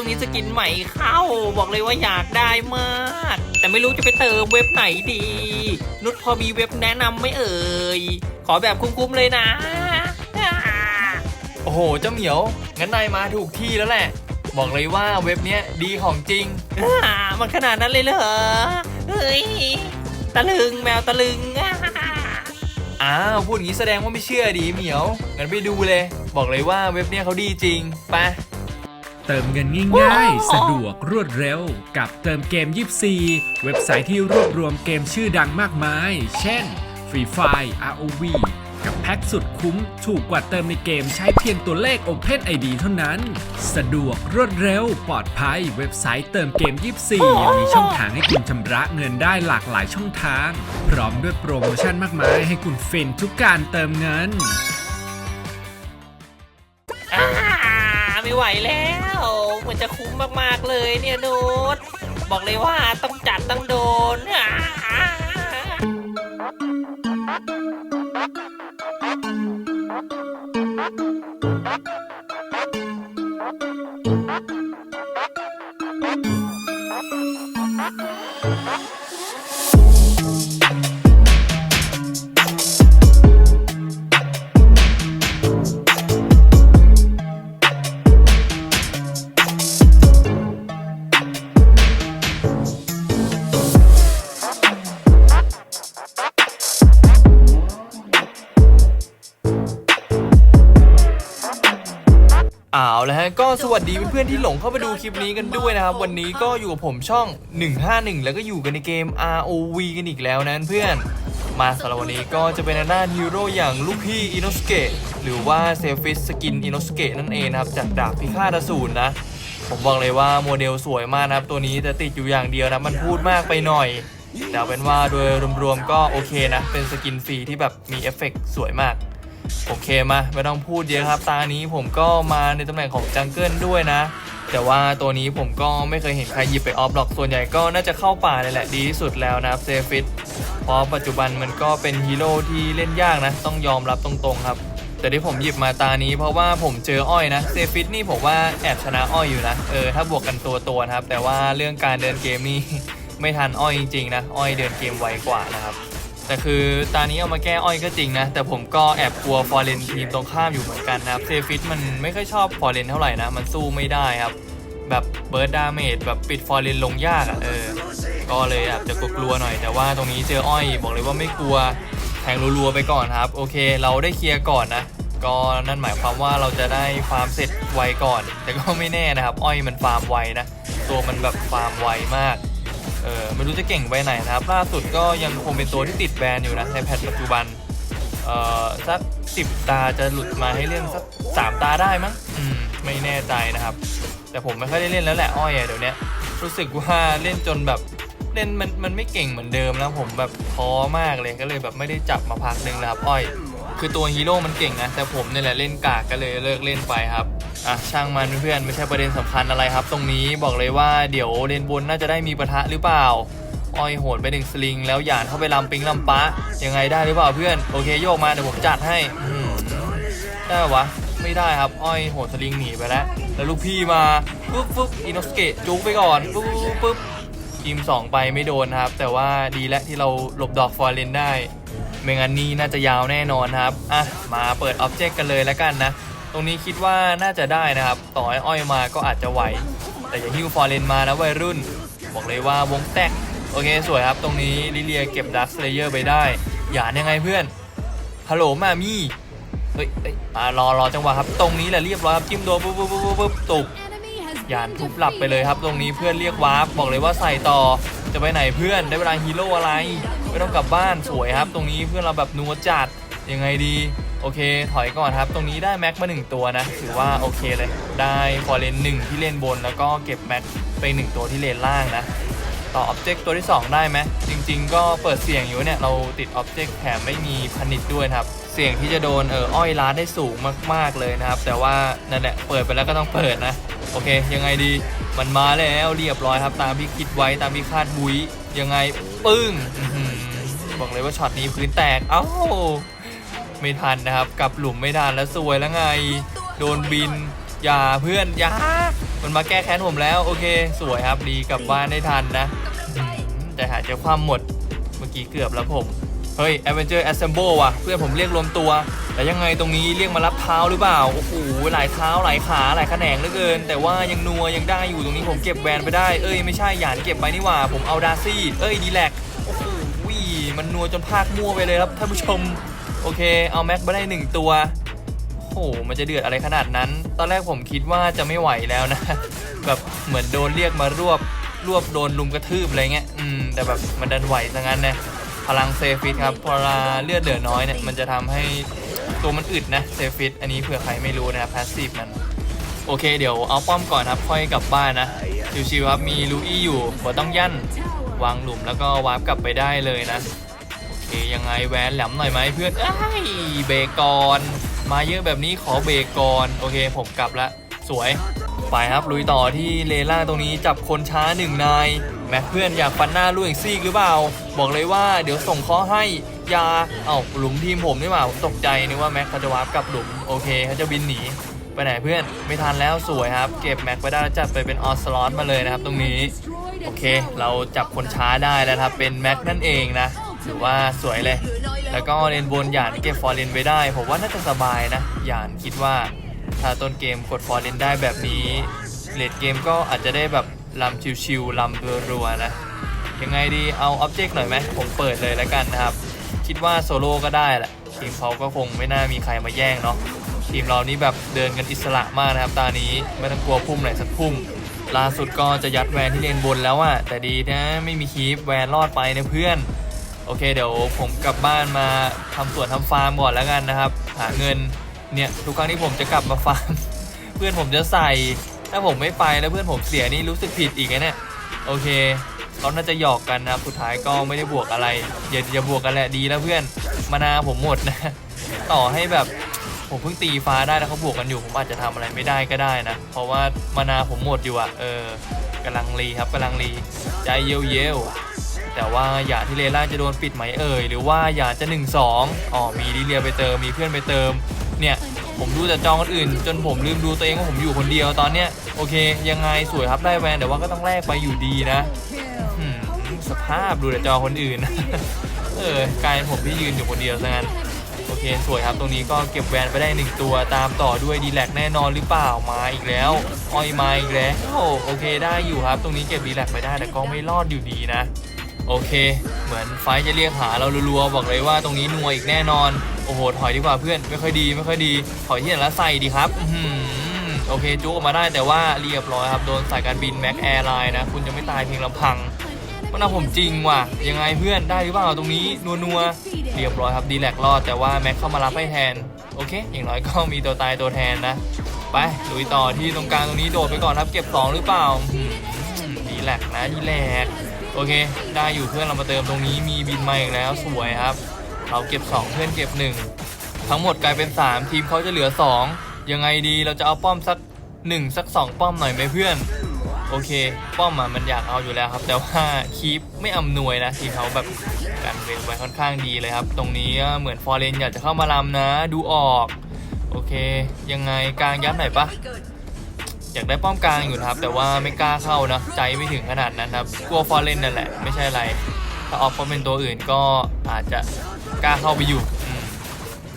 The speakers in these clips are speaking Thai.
ช่วงนี้สกินใหม่เข้า บอกเลยว่าอยากได้มาก แต่ไม่รู้จะไปเติมเว็บไหนดี นุชพอมีเว็บแนะนำไหม่เอ่ย ขอแบบคุ้มๆเลยนะ โอ้โห เจ้าเหมียว งั้นนายมาถูกที่แล้วแหละ บอกเลยว่าเว็บเนี้ยดีของจริงอ่ามันขนาดนั้นเลยเหรอ เฮ้ย ตะลึงแมวตะลึงอะอ้าวพูดอย่างนี้แสดงว่าไม่เชื่อดีเหมียว งั้นไปดูเลย บอกเลยว่าเว็บเนี้ยเขาดีจริงไป เติมเงินง่ายๆ สะดวกรวดเร็ว กับเติมเกม 24 เว็บไซต์ที่รวบรวมเกมชื่อดังมากมาย เช่น Free Fire ROV กับแพ็กสุดคุ้ม ถูกกว่าเติมในเกมใช้เพียงตัวเลข Open ID เท่านั้น สะดวกรวดเร็ว ปลอดภัย เว็บไซต์เติมเกม 24 ยังมีช่องทางให้คุณชำระเงินได้หลากหลายช่องทาง พร้อมด้วยโปรโมชั่นมากมายให้คุณฟินทุกการเติมเงิน อ่า ไม่ไหวแล้วเหมือน จะคุ้มมากๆเลยเนี่ยนุชบอกเลยว่าต้องจัดต้องโดนอ่า แล้วฮะก็สวัสดีเพื่อนๆที่หลงเข้ามาดูคลิปนี้กันด้วยนะครับ วันนี้ก็อยู่กับผมช่อง 151 แล้วก็อยู่กันในเกม ROV กันอีกแล้วนะเพื่อนมาสำหรับวันนี้ก็จะเป็นหน้าฮีโร่อย่างลูกพี่อินโนสเกะหรือว่าเซฟิสสกินอินโนสเกะนั่นเองนะครับ จากดาบพิฆาตอสูรนะ ผมบอกเลยว่าโมเดลสวยมากนะครับ ตัวนี้จะติดอยู่อย่างเดียวนะ มันพูดมากไปหน่อยแต่เอาเป็นว่าโดยรวมๆก็โอเคนะ เป็นสกินฟรีที่แบบมีเอฟเฟกต์สวยมาก โอเคมาไม่ต้องพูดเยอะครับ ตานี้ผมก็มาในตำแหน่งของจังเกิลด้วยนะ แต่ว่าตัวนี้ผมก็ไม่เคยเห็นใครหยิบไปออฟหรอกส่วนใหญ่ก็น่าจะเข้าป่าเลยแหละดีที่สุดแล้วนะเซฟิตเพราะปัจจุบันมันก็เป็นฮีโร่ที่เล่นยากนะ ต้องยอมรับตรงๆครับ แต่ที่ผมหยิบมาตานี้เพราะว่าผมเจออ้อยนะเซฟิตนี่ผมว่าแอบชนะอ้อยอยู่นะเออถ้าบวกกันตัวตัวนะครับ แต่ว่าเรื่องการเดินเกมนี่ไม่ทันอ้อยจริงๆนะอ้อยเดินเกมไวกว่านะครับ แต่คือตานี้เอามาแก้อ้อยก็จริงนะ แต่ผมก็แอบกลัวฟอร์เรนทีมตรงข้ามอยู่เหมือนกันนะครับเซฟิตมันไม่ค่อยชอบฟอร์เรนเท่าไหร่นะ มันสู้ไม่ได้ครับ แบบเบิร์ดดาเมจแบบปิดฟอร์เรนลงยากอะ่ะเออ ก็เลยอาจจะกลัวๆหน่อย แต่ว่าตรงนี้เจออ้อย บอกเลยว่าไม่กลัวแทงรัวๆไปก่อนครับ โอเค เราได้เคลียร์ก่อนนะก็นั่นหมายความว่าเราจะได้ฟาร์มเสร็จไวก่อน แต่ก็ไม่แน่นะครับ อ้อยมันฟาร์มไวนะ ตัวมันแบบฟาร์มไวมาก ออไม่รู้จะเก่งไปไหนนะครับ ล่าสุดก็ยังคงเป็นตัวที่ติดแบนอยู่นะ ในแพทปัจจุบันเอ่อสักสิบตาจะหลุดมาให้เล่นสักสามตาได้มั้งอืมไม่แน่ใจนะครับ แต่ผมไม่ค่อยได้เล่นแล้วแหละอ้อยเดี๋ยวนี้รู้สึกว่าเล่นจนแบบเล่นมันมันไม่เก่งเหมือนเดิมแล้วผมแบบท้อมากเลยก็เลยแบบไม่ได้จับมาพักหนึ่งแล้วครับอ้อย คือตัวฮีโร่มันเก่งนะแต่ผมเนี่ยแหละเล่นกากก็เลยเลิกเล่นไปครับ อะช่างมันเพื่อนไม่ใช่ประเด็นสำคัญอะไรครับ ตรงนี้บอกเลยว่าเดี๋ยวเลนบนน่าจะได้มีปะทะหรือเปล่าอ้อยโหดไปหนึ่งสลิง แล้วหยานเข้าไปลำปิงลำปะยังไงได้หรือเปล่าเพื่อนโอเคโยกมาเดี๋ยวผมจัดให้อืมได้วะไม่ได้ครับอ้อยโหดสลิงหนีไปแล้ว แล้วลูกพี่มาปุ๊บปุ๊บอินโนสเกตจุกไปก่อนปุ๊บปุ๊บทีมสองไปไม่โดนครับ แต่ว่าดีแล้วที่เราหลบดอกฟอร์เรนได้ไม่งั้นนี่น่าจะยาวแน่นอนครับอะมาเปิดอ็อบเจกต์กันเลยแล้วกันนะ ตรงนี้คิดว่าน่าจะได้นะครับ ต่อให้อ้อยมาก็อาจจะไหว แต่อย่าฮิวฟอร์เรนมานะวัยรุ่น บอกเลยว่าวงแตก โอเคสวยครับ ตรงนี้ลิเลียเก็บดักสเลเยอร์ไปได้ หยานยังไงเพื่อน ฮัลโหลมามี่เฮ้ยเฮ้ยอ่ารอรอจังหวะครับ ตรงนี้แหละเรียบร้อยครับจิ้มโดนปุ๊บปุ๊บปุ๊บปุ๊บปุ๊บตุกหยานทุบหลับไปเลยครับ ตรงนี้เพื่อนเรียกวาร์ปบอกเลยว่าใส่ต่อจะไปไหนเพื่อนได้เวลาฮีโร่อะไร ไม่ต้องกลับบ้านสวยครับ ตรงนี้เพื่อนเราแบบนัวจัด ยังไงดี โอเค ถอยก่อนครับ ตรงนี้ได้แม็กมาหนึ่งตัวนะ ถือว่าโอเคเลย ได้ฟอร์เรนหนึ่งที่เลนบน แล้วก็เก็บแม็กไปหนึ่งตัวที่เลนล่างนะ ต่ออ็อบเจกต์ตัวที่ 2 ได้ไหม จริง ๆ ก็เปิดเสี่ยงอยู่เนี่ย เราติดอ็อบเจกต์แถมไม่มีพันิดด้วยครับ เสี่ยงที่จะโดนเอออ้อยล้าได้สูงมากๆเลยนะครับ แต่ว่านั่นแหละ เปิดไปแล้วก็ต้องเปิดนะ โอเค ยังไงดี มันมาแล้วเรียบร้อยครับ ตามที่คิดไว้ ตามที่คาดบุ้ยยังไง ปึ้งบอกเลยว่าช็อตนี้พื้นแตก เอ้า ไม่ทันนะครับกลับหลุมไม่ทันแล้วซวยแล้วไง โดนบิน อย่าเพื่อนอย่ามันมาแก้แค้นผมแล้วโอเค สวยครับดีกลับบ้านได้ทันนะแต่หาเจอความหมดเมื่อกี้เกือบแล้วผม เฮ้ย Avenger Assemble ว่ะ เพื่อนผมเรียกรวมตัว แต่ยังไงตรงนี้เรียกมารับเท้าหรือเปล่า โอ้โหหลายเท้าหลายขาหลายแขนงเหลือเกิน แต่ว่ายังนัวยังได้อยู่ตรงนี้ผมเก็บแวนไปได้ เอ้ยไม่ใช่หยานเก็บไปนี่หว่า ผมเอาดาร์ซี่ เอ้ยดีแลกโอ้โหมันนัวจนภาคมั่วไปเลยครับท่านผู้ชม อเค เอาแม็กมาได้หนึ่งตัวโอ้โหมันจะเดือดอะไรขนาดนั้น ตอนแรกผมคิดว่าจะไม่ไหวแล้วนะ แบบเหมือนโดนเรียกมารวบรวบโดนลุมกระทืบอะไรเงี้ย อืม แต่แบบมันดันไหวซะงั้นนะ พลังเซฟิตครับ พอเลาเลือดเหลือน้อยเนี่ย มันจะทำให้ตัวมันอึดนะ เซฟิต อันนี้เผื่อใครไม่รู้นะพาสซีฟมัน โอเค เดี๋ยวเอาป้อมก่อนครับ ค่อยกลับบ้านนะ ชิวๆครับ มีลูอี้อยู่บ่ต้องยั่น วางหลุมแล้วก็วาร์ปกลับไปได้เลยนะ โอเคยังไงแวนแหลมหน่อยไหมเพื่อนเอ้ยเบรกก่อนมาเยอะแบบนี้ขอเบรกก่อนโอเคผมกลับละสวยไปครับลุยต่อที่เลล่าตรงนี้จับคนช้าหนึ่งนายแม็กเพื่อนอยากฟันหน้าลูกอีกซี่หรือเปล่า บอกเลยว่าเดี๋ยวส่งข้อให้ยาเอ้าหลุมทีมผมนี่หว่าผมตกใจนึกว่าแม็กเขาจะวาร์ปกลับหลุมโอเคเขาจะบินหนีไปไหนเพื่อนไม่ทันแล้วสวยครับ เก็บแม็กไปได้แล้วจัดไปเป็นออสลอตมาเลยนะครับตรงนี้ โอเค เราจับคนช้าได้แล้วครับเป็นแม็กนั่นเองนะ ถือว่าสวยเลย แล้วก็เลนบนหยานเก็บฟอร์เรนไว้ได้ ผมว่าน่าจะสบายนะหยานคิดว่าถ้าต้นเกมกดฟอร์เรนได้แบบนี้เลดเกมก็อาจจะได้แบบลำชิวๆลำรัวๆนะ ยังไงดีเอาอ็อบเจกต์หน่อยไหมผมเปิดเลยแล้วกันนะครับ คิดว่าโซโล่ก็ได้แหละทีมเขาก็คงไม่น่ามีใครมาแย่งเนาะทีมเรานี่แบบเดินกันอิสระมากนะครับตอนนี้ไม่ต้องกลัวพุ่มไหนสักพุ่มล่าสุดก็จะยัดแวนที่เลนบนแล้วอะแต่ดีนะไม่มีคีปแวนรอดไปนะเพื่อน โอเคเดี๋ยวผมกลับบ้านมาทำสวนทำฟาร์มก่อนแล้วกันนะครับ หาเงินเนี่ยทุกครั้งที่ผมจะกลับมาฟาร์ม เพื่อนผมจะใส่ ถ้าผมไม่ไปแล้วเพื่อนผมเสียนี่รู้สึกผิดอีกนะเนี่ยโอเคเขาน่าจะหยอกกันนะสุดท้ายก็ไม่ได้บวกอะไรอย่าอย่าบวกกันแหละดีแล้วเพื่อนมานาผมหมดนะ ต่อให้แบบผมเพิ่งตีฟ้าได้แล้วเขาบวกกันอยู่ผมอาจจะทำอะไรไม่ได้ก็ได้นะ เพราะว่ามานาผมหมดอยู่อะเออกำลังรีครับกำลังรีใจเยวเยว แต่ว่าอย่าที่เลล่าจะโดนปิดไหมเอ่ยหรือว่าอย่าจะ1นสองอ๋อมีดิเลียไปเติมมีเพื่อนไปเติมเนี่ยผมดูแต่จองคนอื่น จนผมลืมดูตัวเองว่าผมอยู่คนเดียวตอนเนี้ยโอเค ยังไงสวยครับได้แวนแต่ว่าก็ต้องแลกไปอยู่ดีนะสภาพดูแต่จอคนอื่น เออกลายเป็นผมที่ยืนอยู่คนเดียวซะงั้นโอเคสวยครับตรงนี้ก็เก็บแวนไปได้หนึ่งตัวตามต่อด้วยดีแลกแน่นอนหรือเปล่ามาอีกแล้วออยมาอีกแล้วโอ้โอเคได้อยู่ครับ ตรงนี้เก็บดีแลกไปได้แต่ก็ไม่รอดอยู่ดีนะ โอเค เหมือนไฟจะเรียกหาเรารัวๆบอกเลยว่าตรงนี้นัวอีกแน่นอน โอ้โห ถอยดีกว่าเพื่อน ไม่ค่อยดี ไม่ค่อยดี ถอยที่ไหนล้วใส่ดีครับ อืโอเค จุกออกมาได้แต่ว่าเรียบร้อยครับ โดนสายการบินแม็กแอร์ไลน์นะ คุณจะไม่ตายเพียงลำพัง มันเอาผมจริงว่ะ ยังไงเพื่อนได้หรือเปล่าตรงนี้ นัวนัวๆเรียบร้อยครับ ดีแลกรอด แต่ว่าแม็กเข้ามารับให้แทน โอเค อย่างน้อยก็มีตัวตายตัวแทนนะ ไปลุยต่อที่ตรงกลางตรงนี้โดดไปก่อนครับ เก็บสองหรือเปล่าดีแลกนะดีแลก โอเค ได้อยู่เพื่อนเรามาเติมตรงนี้มีบินมาอีกแล้วสวยครับเราเก็บ 2 เพื่อนเก็บ 1 ทั้งหมดกลายเป็น 3 ทีมเขาจะเหลือ 2 ยังไงดีเราจะเอาป้อมสัก 1 สัก 2 ป้อมหน่อยไหมเพื่อน โอเค ป้อมมันอยากเอาอยู่แล้วครับ แต่ว่าคีปไม่อำนวยนะทีมเขาแบบกันเวฟไว้ค่อนข้างดีเลยครับ ตรงนี้เหมือนฟอร์เรนอยากจะเข้ามาลำนะ ดูออก โอเค ยังไงกลางยัดหน่อยปะ อยากได้ป้อมกลางอยู่นะครับ แต่ว่าไม่กล้าเข้านะใจไม่ถึงขนาดนั้นครับกลัวฟอร์เรนนั่นแหละไม่ใช่อะไร ถ้าออฟเขาเป็นตัวอื่นก็อาจจะกล้าเข้าไปอยู่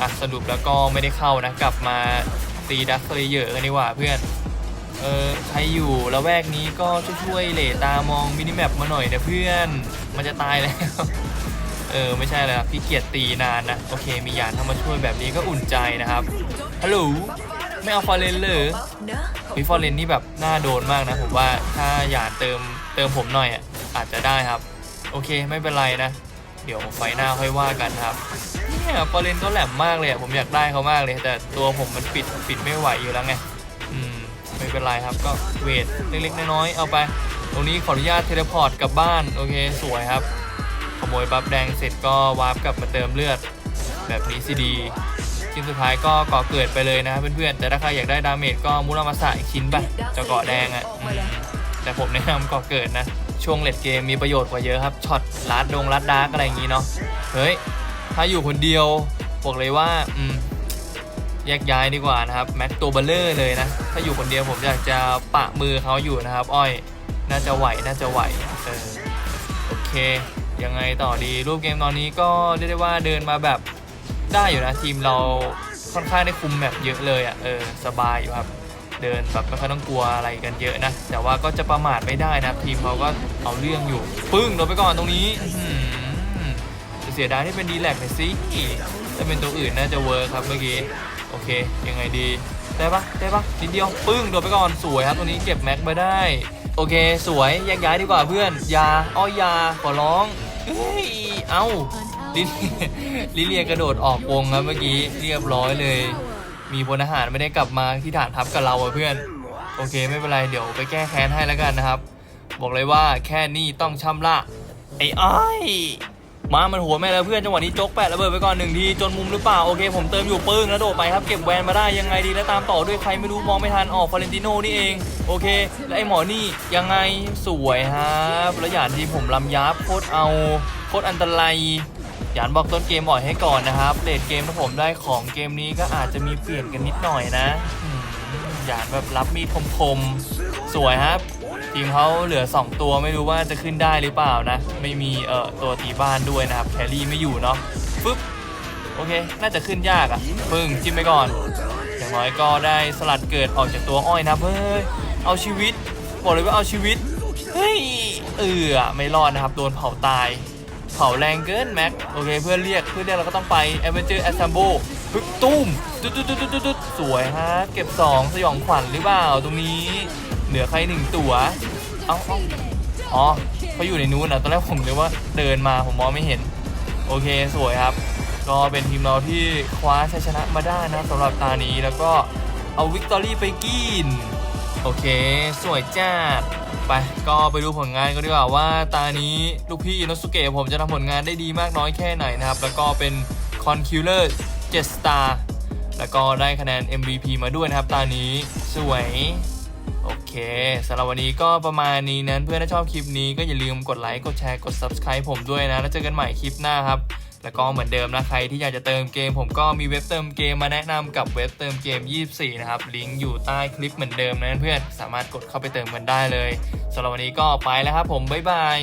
อะสรุปแล้วก็ไม่ได้เข้านะกลับมาตีดักเลเยอร์กันดีกว่าเพื่อนเออใครอยู่ละแวกนี้ก็ช่วยๆเหลตามองมินิแมปมาหน่อยนะเพื่อนมันจะตายแล้ว เออไม่ใช่แล้วพี่เกียรตีนานนะ โอเคมียานเข้ามาช่วยแบบนี้ก็อุ่นใจนะครับฮัลโหล ไม่เอาฟอร์เรนเลยวิฟอร์เรนนี่แบบน่าโดนมากนะผมว่าถ้าอยากเติมเติมผมหน่อยอะอาจจะได้ครับ โอเคไม่เป็นไรนะ เดี๋ยวไฟหน้าค่อยว่ากันครับเนี่ยฟอร์เรนเขาแหลมมากเลยอะผมอยากได้เขามากเลย แต่ตัวผมมันปิดปิดไม่ไหวอยู่แล้วไงอืมไม่เป็นไรครับก็เวทเล็กๆน้อยๆเอาไปตรงนี้ขออนุญาตเทเลพอร์ตกลับบ้านโอเคสวยครับ ขโมยบัฟแดงเสร็จก็วาร์ปกลับมาเติมเลือด แบบนี้สิดี ชิ้นสุดท้ายก็ก่อเกิดไปเลยนะเพื่อนๆ แต่ถ้าใครอยากได้ดาเมจก็มุรามาสะอีกชิ้นไปจะเกาะแดงอะ่ะแต่ผมแนะนำก่อเกิดนะ ช่วงเลดเกมมีประโยชน์กว่าเยอะครับช็อตลัดดงลัดดาร์กอะไรอย่างงี้เนาะเฮ้ยถ้าอยู่คนเดียวบอกเลยว่าอืมแยกย้ายดีกว่านะครับแม็กตัวเบลเลอร์เลยนะ ถ้าอยู่คนเดียวผมอยากจะปะมือเขาอยู่นะครับ อ้อยน่าจะไหวน่าจะไหวเออโอเคยังไงต่อดีรูปเกมตอนนี้ก็เรียกได้ว่าเดินมาแบบ ได้อยู่นะทีมเราค่อนข้างได้คุมแมปเยอะเลยอะเออสบายอยู่ครับ เดินแบบไม่ค่อยต้องกลัวอะไรกันเยอะนะ แต่ว่าก็จะประมาทไม่ได้นะทีมเขาก็เอาเรื่องอยู่ ปึ้งโดนไปก่อนตรงนี้จะเสียดายที่เป็นดีแลกหน่อยสิถ้าเป็นตัวอื่นน่าจะเวิร์คครับเมื่อกี้โอเค ยังไงดีได้ปะได้ปะนิดเดียวปึ้งโดนไปก่อนสวยครับตรงนี้เก็บแม็กมาได้โอเค สวยแยกย้ายดีกว่าเพื่อนยาอ้อยาขอร้องเฮ้ยเอ้า ลิเลียลิเลียกระโดดออกวงครับเมื่อกี้เรียบร้อยเลย มีพลทหารไม่ได้กลับมาที่ฐานทัพกับเราอะเพื่อน โอเคไม่เป็นไรเดี๋ยวไปแก้แค้นให้แล้วกันนะครับ บอกเลยว่าแค่นี้ต้องชำระไอ้อ้อยมามันหัวแม่แล้วเพื่อนจังหวะนี้จกแปะระเบิดไปก่อนหนึ่งทีจนมุมหรือเปล่าโอเค ผมเติมอยู่ปึ้งแล้วโดดไปครับเก็บแวนมาได้ยังไงดีแล้วตามต่อด้วยใครไม่รู้มองไม่ทันออกฟาเรนติโนนี่เอง โอเค แล้วไอ้หมอนี่ยังไงสวยครับแล้วอย่างที่ผมลำยับโคตรเอาโคตรอันตราย ยานบอกต้นเกมอ่อยให้ก่อนนะครับเลดเกมถ้าผมได้ของเกมนี้ก็อาจจะมีเปลี่ยนกันนิดหน่อยนะหยานแบบรับมีดคมๆ สวยครับทีมเขาเหลือ 2 ตัวไม่รู้ว่าจะขึ้นได้หรือเปล่านะ ไม่มีเอ่อตัวตีบ้านด้วยนะครับ แครี่ไม่อยู่เนาะปึ๊บโอเค น่าจะขึ้นยากอะ่ะปึ้งจิ้มไปก่อน อย่างน้อยก็ได้สลัดเกิดออกจากตัวอ้อยนะเฮ้ยเอาชีวิต บอกเลยว่าเอาชีวิตเฮ้ยเออไม่รอดนะครับโดนเผาตาย เผาแรงเกินแม็กโอเคเพื่อนเรียกเพื่อนเรียกเราก็ต้องไป a อ v e n เ u r e Assemble ปึ๊บตุ้มตุ๊ดตุ๊ดตุ๊ดตุ๊ดตุ๊ดสวยฮะเก็บ 2 สยองขวัญหรือเปล่าตรงนี้ เหลือใครหนึ่งตัวเอ้าเอ้าอ๋อเขาอยู่ในนู้นนะตอนแรกผมนึกว่าเดินมาผมมองไม่เห็น โอเคสวยครับ ก็เป็นทีมเราที่คว้าชัยชนะมาได้นะสำหรับตานี้แล้วก็เอาวิกตอรี่ไปกิน โอเค สวยจ้า ไปก็ไปดูผลงานกันดีกว่าว่าตานี้ลูกพี่อินโนสุเกะผมจะทำผลงานได้ดีมากน้อยแค่ไหนนะครับ แล้วก็เป็นคอนคิวเลอร์7 star แล้วก็ได้คะแนน MVP มาด้วยนะครับ ตานี้สวยโอเคสำหรับวันนี้ก็ประมาณนี้นั้นเพื่อนถ้าชอบคลิปนี้ก็อย่าลืมกดไลค์กดแชร์กด Subscribe ผมด้วยนะ แล้วเจอกันใหม่คลิปหน้าครับ แล้วก็เหมือนเดิมนะใครที่อยากจะเติมเกม ผมก็มีเว็บเติมเกมมาแนะนำกับเว็บเติมเกม 24 นะครับ ลิงก์อยู่ใต้คลิปเหมือนเดิมนะเพื่อนสามารถกดเข้าไปเติมกันได้เลยสำหรับวันนี้ก็ไปแล้วครับผมบ๊ายบาย